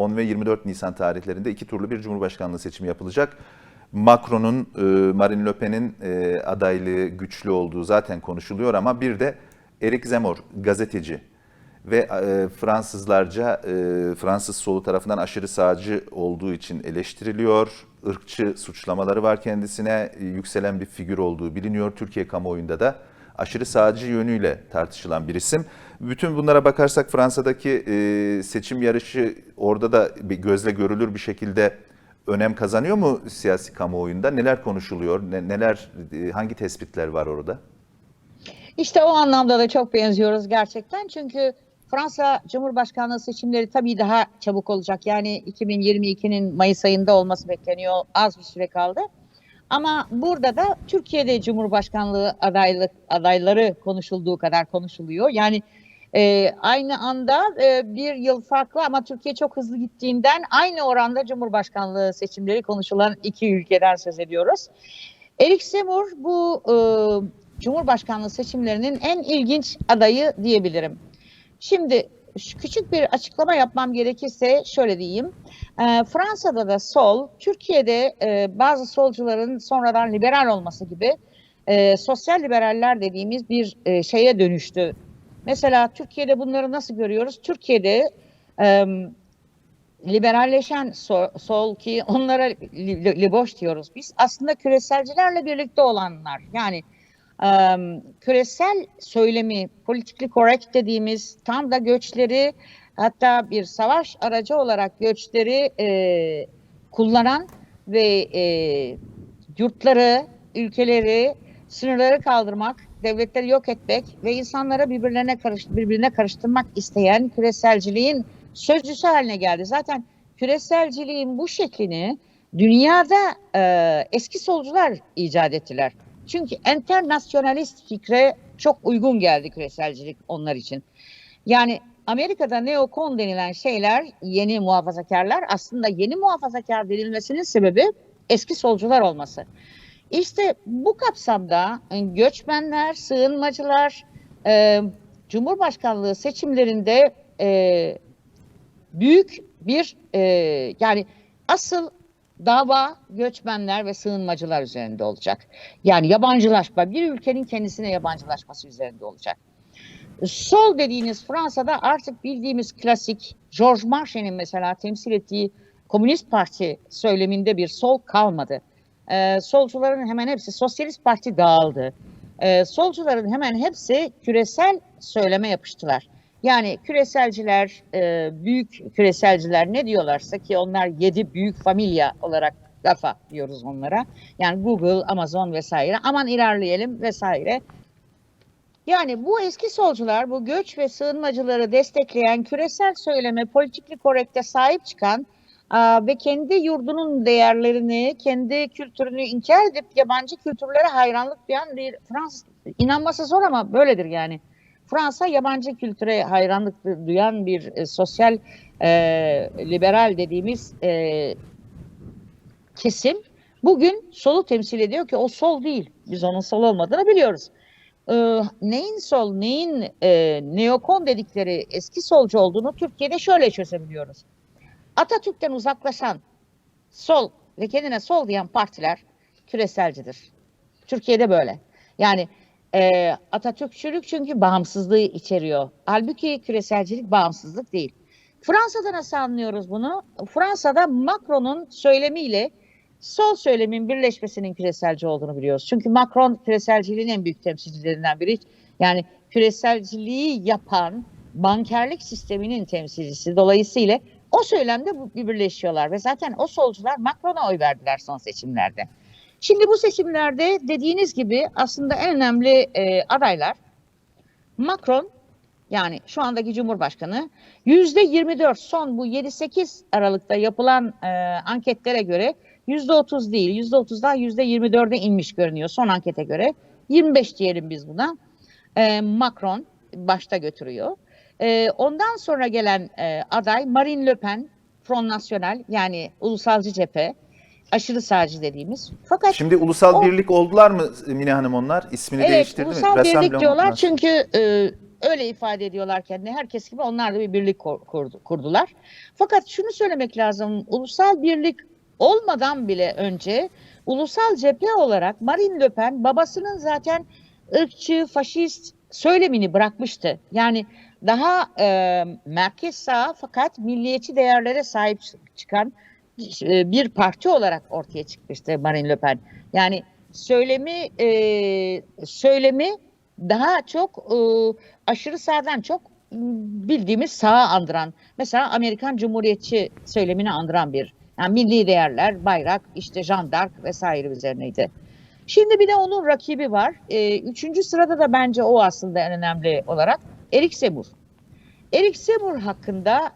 10 ve 24 Nisan tarihlerinde iki turlu bir Cumhurbaşkanlığı seçimi yapılacak. Macron'un, e, Marine Le Pen'in e, adaylığı güçlü olduğu zaten konuşuluyor ama bir de Eric Zemmour gazeteci ve e, Fransızlarca Fransız solu tarafından aşırı sağcı olduğu için eleştiriliyor. Irkçı suçlamaları var kendisine. yükselen bir figür olduğu biliniyor. Türkiye kamuoyunda da aşırı sağcı yönüyle tartışılan bir isim. Bütün bunlara bakarsak Fransa'daki e, seçim yarışı orada da bir gözle görülür bir şekilde önem kazanıyor mu siyasi kamuoyunda? Neler konuşuluyor? Ne- neler e, hangi tespitler var orada? İşte o anlamda da çok benziyoruz gerçekten. Çünkü Fransa Cumhurbaşkanlığı seçimleri tabii daha çabuk olacak. Yani 2022'nin Mayıs ayında olması bekleniyor. Az bir süre kaldı. Ama burada da Türkiye'de Cumhurbaşkanlığı adaylık adayları konuşulduğu kadar konuşuluyor. Yani e, aynı anda e, bir yıl farklı ama Türkiye çok hızlı gittiğinden aynı oranda Cumhurbaşkanlığı seçimleri konuşulan iki ülkeden söz ediyoruz. Erik Semur bu e, Cumhurbaşkanlığı seçimlerinin en ilginç adayı diyebilirim. Şimdi küçük bir açıklama yapmam gerekirse şöyle diyeyim. E, Fransa'da da sol, Türkiye'de e, bazı solcuların sonradan liberal olması gibi e, sosyal liberaller dediğimiz bir e, şeye dönüştü. Mesela Türkiye'de bunları nasıl görüyoruz? Türkiye'de e, liberalleşen sol, sol ki onlara li, li- liboş diyoruz biz. Aslında küreselcilerle birlikte olanlar. Yani küresel söylemi, politically correct dediğimiz tam da göçleri hatta bir savaş aracı olarak göçleri e, kullanan ve e, yurtları, ülkeleri, sınırları kaldırmak, devletleri yok etmek ve insanlara birbirlerine karış, birbirine karıştırmak isteyen küreselciliğin sözcüsü haline geldi. Zaten küreselciliğin bu şeklini dünyada e, eski solcular icat ettiler. Çünkü internasyonalist fikre çok uygun geldi küreselcilik onlar için. Yani Amerika'da neokon denilen şeyler yeni muhafazakarlar aslında yeni muhafazakar denilmesinin sebebi eski solcular olması. İşte bu kapsamda e, göçmenler, sığınmacılar, e, Cumhurbaşkanlığı seçimlerinde e, büyük bir e, yani asıl dava göçmenler ve sığınmacılar üzerinde olacak. Yani yabancılaşma, bir ülkenin kendisine yabancılaşması üzerinde olacak. Sol dediğiniz Fransa'da artık bildiğimiz klasik Georges Marches'in mesela temsil ettiği Komünist Parti söyleminde bir sol kalmadı. Ee, solcuların hemen hepsi Sosyalist Parti dağıldı. Ee, solcuların hemen hepsi küresel söyleme yapıştılar. Yani küreselciler, e, büyük küreselciler ne diyorlarsa ki onlar yedi büyük familya olarak GAFA diyoruz onlara. Yani Google, Amazon vesaire. Aman ilerleyelim vesaire. Yani bu eski solcular, bu göç ve sığınmacıları destekleyen, küresel söyleme, politikli korekte sahip çıkan ve kendi yurdunun değerlerini, kendi kültürünü inkar edip yabancı kültürlere hayranlık duyan bir Fransız, inanması zor ama böyledir yani. Fransa yabancı kültüre hayranlık du- duyan bir e, sosyal e, liberal dediğimiz e, kesim bugün solu temsil ediyor ki o sol değil. Biz onun sol olmadığını biliyoruz. Ee, neyin sol, neyin e, neokon dedikleri eski solcu olduğunu Türkiye'de şöyle çözebiliyoruz. Atatürk'ten uzaklaşan sol ve kendine sol diyen partiler küreselcidir. Türkiye'de böyle. Yani e, Atatürkçülük çünkü bağımsızlığı içeriyor. Halbuki küreselcilik bağımsızlık değil. Fransa'da nasıl anlıyoruz bunu? Fransa'da Macron'un söylemiyle sol söylemin birleşmesinin küreselci olduğunu biliyoruz. Çünkü Macron küreselciliğin en büyük temsilcilerinden biri. Yani küreselciliği yapan bankerlik sisteminin temsilcisi. Dolayısıyla o söylemde birleşiyorlar ve zaten o solcular Macron'a oy verdiler son seçimlerde. Şimdi bu seçimlerde dediğiniz gibi aslında en önemli e, adaylar Macron yani şu andaki Cumhurbaşkanı yüzde 24 son bu 7-8 Aralık'ta yapılan e, anketlere göre yüzde 30 değil yüzde 30'dan yüzde 24'e inmiş görünüyor son ankete göre 25 diyelim biz buna E, Macron başta götürüyor. E, ondan sonra gelen e, aday Marine Le Pen Front National yani ulusalcı cephe aşırı sağcı dediğimiz. Fakat Şimdi ulusal O- birlik oldular mı Mine Hanım onlar? İsmini Evet, değiştirdi mi? ulusal birlik diyorlar National. çünkü e, öyle ifade ediyorlar kendini. Herkes gibi onlar da bir birlik kur- kurdu, kurdular. Fakat şunu söylemek lazım. Ulusal birlik olmadan bile önce ulusal cephe olarak Marine Le Pen babasının zaten ırkçı, faşist söylemini bırakmıştı. Yani daha e, merkez sağ fakat milliyetçi değerlere sahip çık- çıkan bir parti olarak ortaya çıkmıştı Marine Le Pen. Yani söylemi e, söylemi daha çok e, aşırı sağdan çok bildiğimiz sağa andıran mesela Amerikan Cumhuriyetçi söylemini andıran bir yani milli değerler, bayrak, işte jandark vesaire üzerineydi. Şimdi bir de onun rakibi var. E, üçüncü sırada da bence o aslında en önemli olarak Erik Semur. Erik Semur hakkında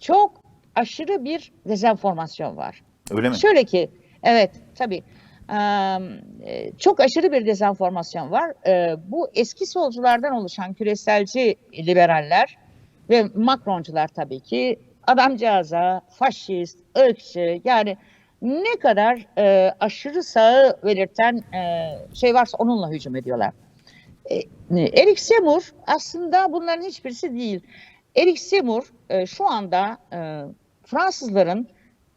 çok aşırı bir dezenformasyon var. Öyle mi? Şöyle ki, evet tabii e, çok aşırı bir dezenformasyon var. Eee, bu eski solculardan oluşan küreselci liberaller ve Macroncular tabii ki adamcağıza faşist, ırkçı yani ne kadar eee, aşırı sağı belirten eee, şey varsa onunla hücum ediyorlar. E, Erik Semur aslında bunların hiçbirisi değil. Erik Semur e, şu anda e, Fransızların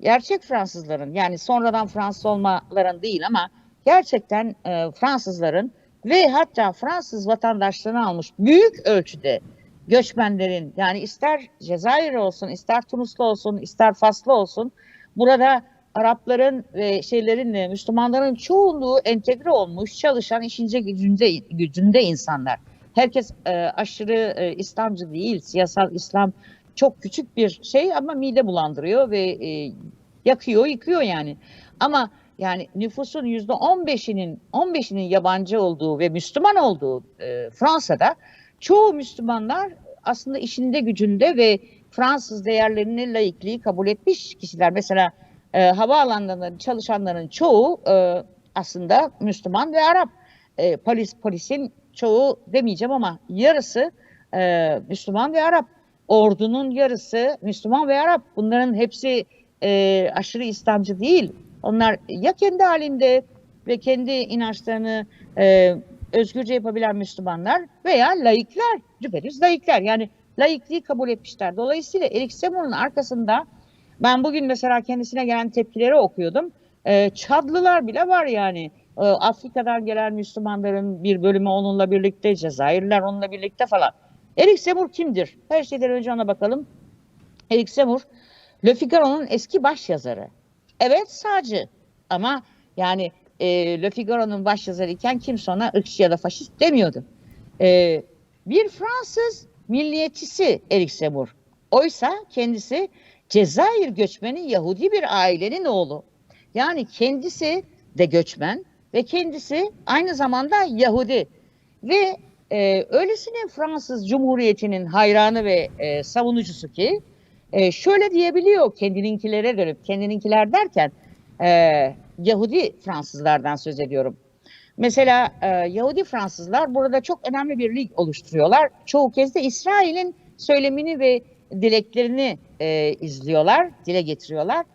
gerçek Fransızların yani sonradan Fransız olmaların değil ama gerçekten e, Fransızların ve hatta Fransız vatandaşlığını almış büyük ölçüde göçmenlerin yani ister Cezayir olsun, ister Tunuslu olsun, ister Faslı olsun burada Arapların ve şeylerin de Müslümanların çoğunluğu entegre olmuş, çalışan işince gücünde, gücünde insanlar. Herkes e, aşırı e, İslamcı değil, siyasal İslam çok küçük bir şey ama mide bulandırıyor ve e, yakıyor, yıkıyor yani. Ama yani nüfusun yüzde 15'inin 15'inin yabancı olduğu ve Müslüman olduğu e, Fransa'da çoğu Müslümanlar aslında işinde gücünde ve Fransız değerlerini, laikliği kabul etmiş kişiler. Mesela e, havaalanlarında çalışanların çoğu e, aslında Müslüman ve Arap. E, polis polisin çoğu demeyeceğim ama yarısı e, Müslüman ve Arap. Ordunun yarısı Müslüman ve Arap. Bunların hepsi e, aşırı İslamcı değil. Onlar ya kendi halinde ve kendi inançlarını e, özgürce yapabilen Müslümanlar veya laikler, düpedüz laikler. Yani laikliği kabul etmişler. Dolayısıyla Erik Semur'un arkasında ben bugün mesela kendisine gelen tepkileri okuyordum. E, Çadlılar bile var yani. E, Afrika'dan gelen Müslümanların bir bölümü onunla birlikte, Cezayirler onunla birlikte falan. Erik Semur kimdir? Her şeyden önce ona bakalım. Erik Semur, Le Figaro'nun eski başyazarı. Evet sağcı ama yani e, Le Figaro'nun başyazarı iken kimse ona ırkçı ya da faşist demiyordu. E, bir Fransız milliyetçisi Erik Semur. Oysa kendisi Cezayir göçmeni Yahudi bir ailenin oğlu. Yani kendisi de göçmen ve kendisi aynı zamanda Yahudi. Ve e, öylesine Fransız Cumhuriyeti'nin hayranı ve e, savunucusu ki e, şöyle diyebiliyor kendininkilere dönüp kendininkiler derken e, Yahudi Fransızlardan söz ediyorum. Mesela e, Yahudi Fransızlar burada çok önemli bir lig oluşturuyorlar. Çoğu kez de İsrail'in söylemini ve dileklerini e, izliyorlar, dile getiriyorlar.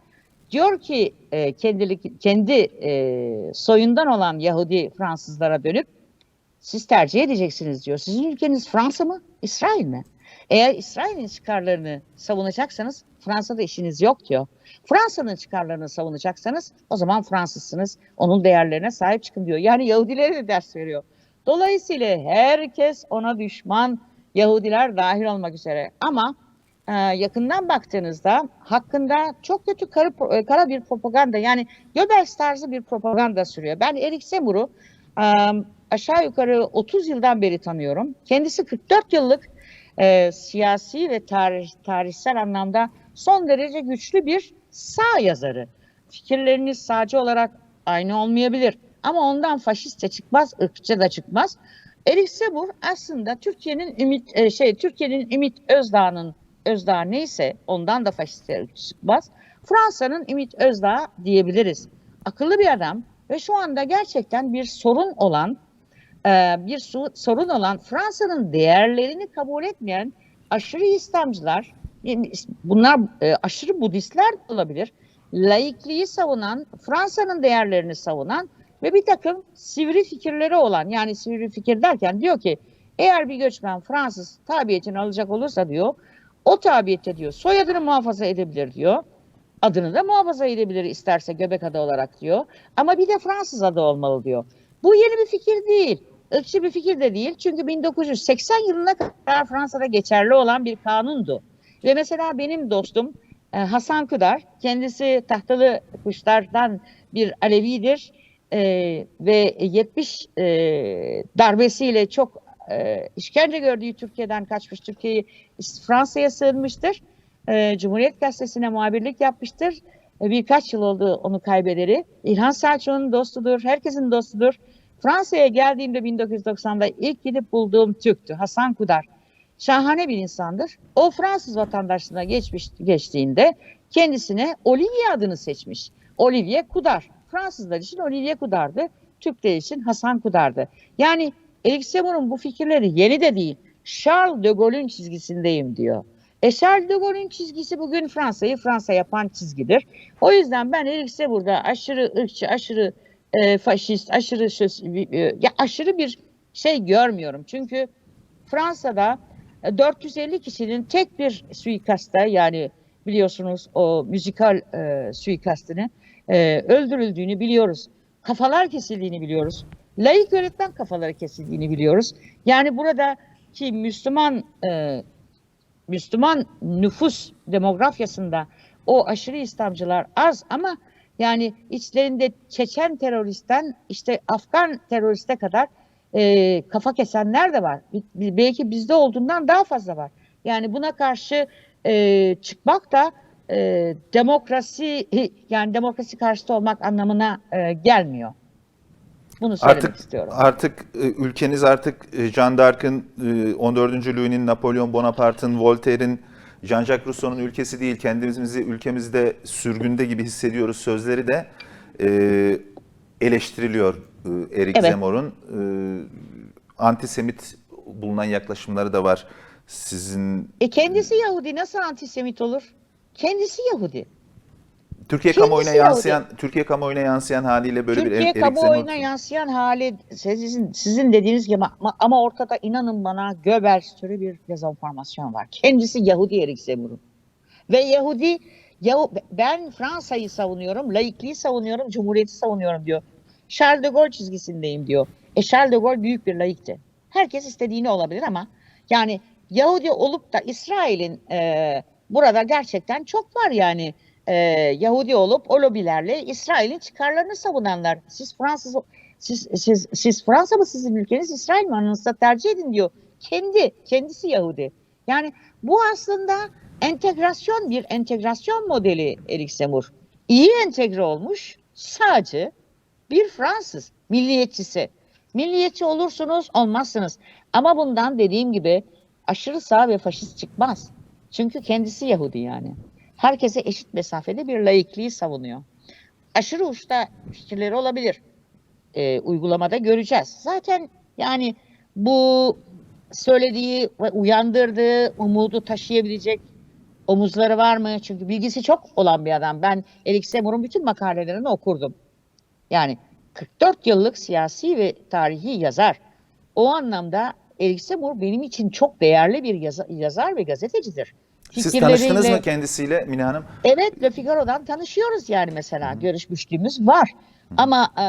Diyor ki e, kendilik, kendi e, soyundan olan Yahudi Fransızlara dönüp siz tercih edeceksiniz diyor. Sizin ülkeniz Fransa mı, İsrail mi? Eğer İsrail'in çıkarlarını savunacaksanız Fransa'da işiniz yok diyor. Fransa'nın çıkarlarını savunacaksanız o zaman Fransızsınız. Onun değerlerine sahip çıkın diyor. Yani Yahudilere de ders veriyor. Dolayısıyla herkes ona düşman, Yahudiler dahil olmak üzere. Ama e, yakından baktığınızda hakkında çok kötü kara, kara bir propaganda yani Goebbels tarzı bir propaganda sürüyor. Ben Erik Semur'u e, aşağı yukarı 30 yıldan beri tanıyorum. Kendisi 44 yıllık e, siyasi ve tarih, tarihsel anlamda son derece güçlü bir sağ yazarı. Fikirleriniz sağcı olarak aynı olmayabilir ama ondan faşist de çıkmaz, ırkçı da çıkmaz. Erik Semur aslında Türkiye'nin Ümit e, şey Türkiye'nin Ümit Özdağ'ın Özdağ neyse ondan da faşist ve ırkçı çıkmaz. Fransa'nın Ümit Özdağ diyebiliriz. Akıllı bir adam ve şu anda gerçekten bir sorun olan bir su- sorun olan Fransa'nın değerlerini kabul etmeyen aşırı İslamcılar, bunlar e, aşırı Budistler olabilir, laikliği savunan, Fransa'nın değerlerini savunan ve bir takım sivri fikirleri olan, yani sivri fikir derken diyor ki Eğer bir göçmen Fransız tabiyetini alacak olursa diyor, o tabiyette diyor soyadını muhafaza edebilir diyor. Adını da muhafaza edebilir isterse göbek adı olarak diyor. Ama bir de Fransız adı olmalı diyor. Bu yeni bir fikir değil. Irkçı bir fikir de değil. Çünkü 1980 yılına kadar Fransa'da geçerli olan bir kanundu. Ve mesela benim dostum e, Hasan Kudar, kendisi tahtalı kuşlardan bir Alevidir e, ve 70 e, darbesiyle çok e, işkence gördüğü Türkiye'den kaçmış, Türkiye'yi Fransa'ya sığınmıştır. E, Cumhuriyet Gazetesi'ne muhabirlik yapmıştır. E, birkaç yıl oldu onu kaybederi. İlhan Selçuk'un dostudur, herkesin dostudur. Fransa'ya geldiğimde 1990'da ilk gidip bulduğum Türk'tü, Hasan Kudar. Şahane bir insandır. O Fransız vatandaşlığına geçmiş, geçtiğinde kendisine Olivier adını seçmiş. Olivier Kudar. Fransızlar için Olivier Kudar'dı. Türkler için Hasan Kudar'dı. Yani Erik Semur'un bu fikirleri yeni de değil. Charles de Gaulle'ün çizgisindeyim diyor. E Charles de Gaulle'ün çizgisi bugün Fransa'yı Fransa yapan çizgidir. O yüzden ben Erik Semur'da aşırı ırkçı, aşırı e, faşist, aşırı e, ya aşırı bir şey görmüyorum. Çünkü Fransa'da e, 450 kişinin tek bir suikasta yani biliyorsunuz o müzikal e, suikastını e, öldürüldüğünü biliyoruz. Kafalar kesildiğini biliyoruz. Laik öğretmen kafaları kesildiğini biliyoruz. Yani buradaki Müslüman e, Müslüman nüfus demografyasında o aşırı İslamcılar az ama yani içlerinde Çeçen teröristten işte Afgan teröriste kadar e, kafa kesenler de var. Belki bizde olduğundan daha fazla var. Yani buna karşı e, çıkmak da e, demokrasi yani demokrasi karşıtı olmak anlamına e, gelmiyor. Bunu söylemek Artık istiyorum. artık e, ülkeniz artık e, Jeanne d'Arc'ın, e, 14. Louis'nin, Napolyon Bonaparte'ın, Voltaire'in, Jean-Jacques Rousseau'nun ülkesi değil, kendimizi ülkemizde sürgünde gibi hissediyoruz sözleri de e, eleştiriliyor e, Erik Evet. Zemmour'un. E, antisemit bulunan yaklaşımları da var. Sizin E kendisi Yahudi nasıl antisemit olur? Kendisi Yahudi. Türkiye Kendisi kamuoyuna yansıyan Türkiye kamuoyuna yansıyan haliyle böyle bir Türkiye kamuoyuna Zemmour- yansıyan hali sizin, sizin dediğiniz gibi ama, ama ortada inanın bana Göbels türü bir dezenformasyon var. Kendisi Yahudi Erik Zemmour'un. Ve Yahudi Yahu, ben Fransa'yı savunuyorum, laikliği savunuyorum, cumhuriyeti savunuyorum diyor. Charles de Gaulle çizgisindeyim diyor. E Charles de Gaulle büyük bir laikti. Herkes istediğini olabilir ama yani Yahudi olup da İsrail'in e, burada gerçekten çok var yani e, Yahudi olup o lobilerle İsrail'in çıkarlarını savunanlar. Siz Fransız siz, siz, siz Fransa mı sizin ülkeniz İsrail mi anınızda tercih edin diyor. Kendi kendisi Yahudi. Yani bu aslında entegrasyon bir entegrasyon modeli Erik Zemmour. İyi entegre olmuş sadece bir Fransız milliyetçisi. Milliyetçi olursunuz olmazsınız. Ama bundan dediğim gibi aşırı sağ ve faşist çıkmaz. Çünkü kendisi Yahudi yani. Herkese eşit mesafede bir laikliği savunuyor. Aşırı uçta fikirleri olabilir. Ee, uygulamada göreceğiz. Zaten yani bu söylediği ve uyandırdığı umudu taşıyabilecek omuzları var mı? Çünkü bilgisi çok olan bir adam. Ben Erik Semur'un bütün makalelerini okurdum. Yani 44 yıllık siyasi ve tarihi yazar. O anlamda Erik Semur benim için çok değerli bir yaza- yazar ve gazetecidir. Siz tanıştınız mı kendisiyle Mine Hanım? Evet Le Figaro'dan tanışıyoruz yani mesela. Görüşmüşlüğümüz var. Ama e,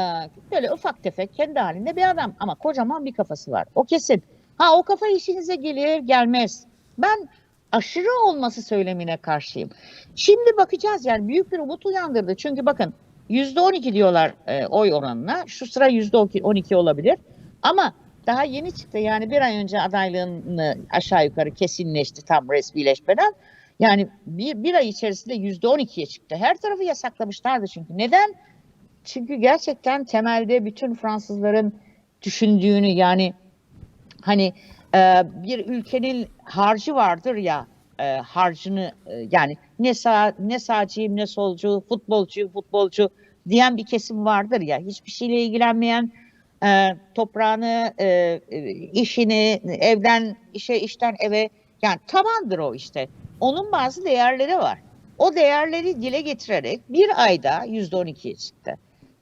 böyle ufak tefek kendi halinde bir adam. Ama kocaman bir kafası var. O kesin. Ha o kafa işinize gelir gelmez. Ben aşırı olması söylemine karşıyım. Şimdi bakacağız yani büyük bir umut uyandırdı. Çünkü bakın yüzde on iki diyorlar e, oy oranına. Şu sıra yüzde on iki olabilir. Ama daha yeni çıktı yani bir ay önce adaylığını aşağı yukarı kesinleşti tam resmileşmeden. Yani bir, bir ay içerisinde yüzde on ikiye çıktı. Her tarafı yasaklamışlardı çünkü. Neden? Çünkü gerçekten temelde bütün Fransızların düşündüğünü yani hani e, bir ülkenin harcı vardır ya e, harcını e, yani ne sağ ne sağcıyım ne solcu futbolcu futbolcu diyen bir kesim vardır ya hiçbir şeyle ilgilenmeyen e, toprağını e, işini evden işe işten eve yani tabandır o işte onun bazı değerleri var o değerleri dile getirerek bir ayda yüzde on ikiye çıktı.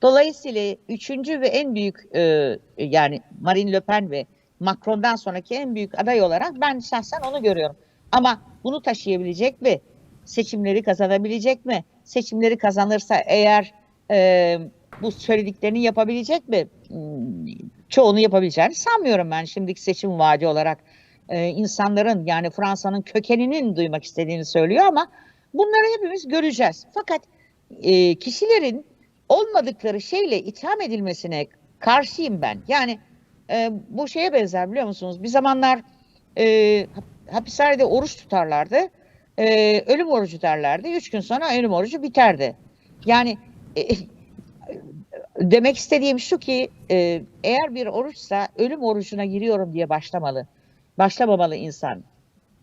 Dolayısıyla üçüncü ve en büyük e, yani Marine Le Pen ve Macron'dan sonraki en büyük aday olarak ben şahsen onu görüyorum. Ama bunu taşıyabilecek mi? Seçimleri kazanabilecek mi? Seçimleri kazanırsa eğer e, bu söylediklerini yapabilecek mi? Hmm, Çoğunu yapabileceğini sanmıyorum ben şimdiki seçim vaadi olarak. E, insanların yani Fransa'nın kökeninin duymak istediğini söylüyor ama bunları hepimiz göreceğiz. Fakat e, kişilerin olmadıkları şeyle itham edilmesine karşıyım ben. Yani e, bu şeye benzer biliyor musunuz? Bir zamanlar e, hap- hapishanede oruç tutarlardı. E, ölüm orucu derlerdi. Üç gün sonra ölüm orucu biterdi. Yani e, demek istediğim şu ki e, eğer bir oruçsa ölüm orucuna giriyorum diye başlamalı. Başlamamalı insan.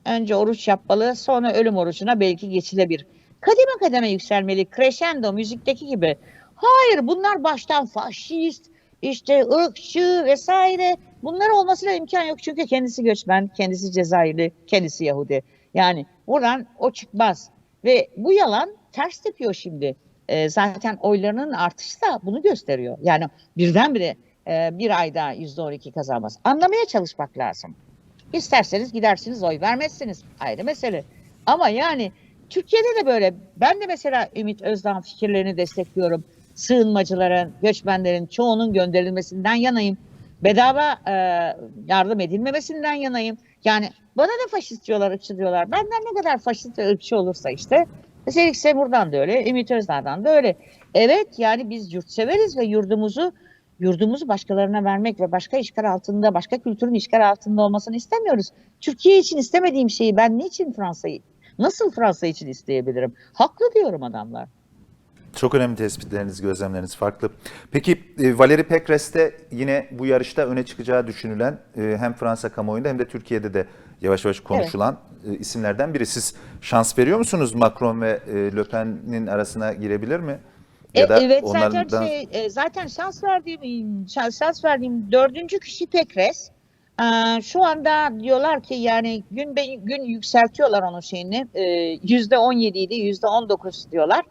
Önce oruç yapmalı, sonra ölüm orucuna belki geçilebilir. Kademe kademe yükselmeli, crescendo müzikteki gibi. Hayır bunlar baştan faşist, işte ırkçı vesaire. Bunlar olmasına imkan yok çünkü kendisi göçmen, kendisi Cezayirli, kendisi Yahudi. Yani buradan o çıkmaz. Ve bu yalan ters tepiyor şimdi. Ee, zaten oylarının artışı da bunu gösteriyor. Yani birdenbire e, bir ayda yüzde on iki kazanmaz. Anlamaya çalışmak lazım. İsterseniz gidersiniz oy vermezsiniz. Ayrı mesele. Ama yani Türkiye'de de böyle. Ben de mesela Ümit Özdağ fikirlerini destekliyorum. Sığınmacıların, göçmenlerin çoğunun gönderilmesinden yanayım. Bedava e, yardım edilmemesinden yanayım. Yani bana da faşist diyorlar, ırkçı diyorlar. Benden ne kadar faşist ve ırkçı olursa işte. Zeynep Semur'dan da öyle, Ümit Özdağ'dan da öyle. Evet yani biz yurtseveriz ve yurdumuzu yurdumuzu başkalarına vermek ve başka işgal altında, başka kültürün işgal altında olmasını istemiyoruz. Türkiye için istemediğim şeyi ben niçin Fransa'yı, nasıl Fransa için isteyebilirim? Haklı diyorum adamlar. Çok önemli tespitleriniz, gözlemleriniz farklı. Peki e, Valérie Pécresse de yine bu yarışta öne çıkacağı düşünülen e, hem Fransa kamuoyunda hem de Türkiye'de de yavaş yavaş konuşulan e, isimlerden biri. Siz şans veriyor musunuz Macron ve e, Le Pen'in arasına girebilir mi? E, evet zaten onlardan- şey, e, zaten şans verdiğim şans, şans verdiğim dördüncü kişi Pekres. Şu anda diyorlar ki yani gün be, gün yükseltiyorlar onun şeyini. Yüzde on yediydi, yüzde on dokuz diyorlar.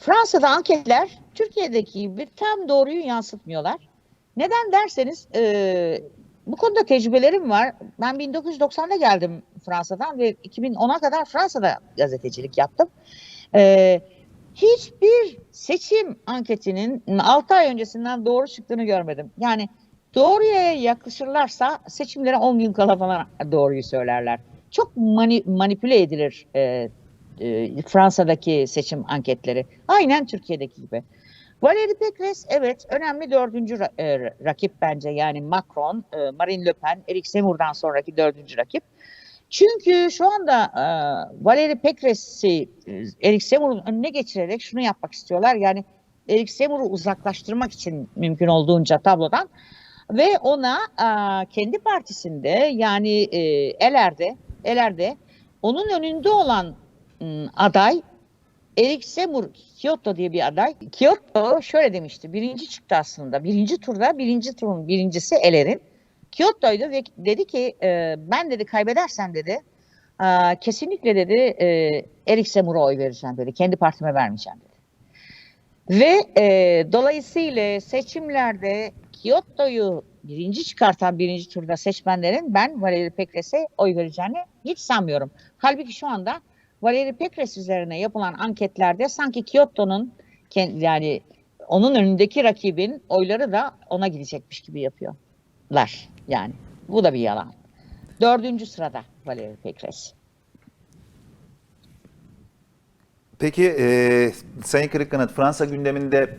Fransa'da anketler Türkiye'deki gibi tam doğruyu yansıtmıyorlar. Neden derseniz e, bu konuda tecrübelerim var. Ben 1990'da geldim Fransa'dan ve 2010'a kadar Fransa'da gazetecilik yaptım. E, hiçbir seçim anketinin 6 ay öncesinden doğru çıktığını görmedim. Yani doğruya yaklaşırlarsa seçimlere 10 gün kala falan doğruyu söylerler. Çok mani- manipüle edilir e, e, Fransa'daki seçim anketleri. Aynen Türkiye'deki gibi. Valérie Pécresse evet önemli dördüncü ra- e, rakip bence. Yani Macron, e, Marine Le Pen, Eric Zemmour'dan sonraki dördüncü rakip. Çünkü şu anda e, Valérie Pécresse'i e, Eric Zemmour'un önüne geçirerek şunu yapmak istiyorlar. Yani Eric Zemmour'u uzaklaştırmak için mümkün olduğunca tablodan ve ona e, kendi partisinde yani e, Eler'de Eler'de onun önünde olan m, aday Eric Zemmour Kyoto diye bir aday. Kyoto şöyle demişti. Birinci çıktı aslında. Birinci turda birinci turun birincisi Eler'in. Kyoto'ydu ve dedi ki e, ben dedi kaybedersem dedi e, kesinlikle dedi e, Eric Zemmour'a oy vereceğim dedi. Kendi partime vermeyeceğim dedi. Ve e, dolayısıyla seçimlerde Kyoto'yu birinci çıkartan birinci turda seçmenlerin ben Valérie Pécresse'e oy vereceğini hiç sanmıyorum. Halbuki şu anda Valérie Pécresse üzerine yapılan anketlerde sanki Kyoto'nun yani onun önündeki rakibin oyları da ona gidecekmiş gibi yapıyorlar. Yani bu da bir yalan. Dördüncü sırada Valérie Pécresse. Peki e, Sayın Kırıkkanat Fransa gündeminde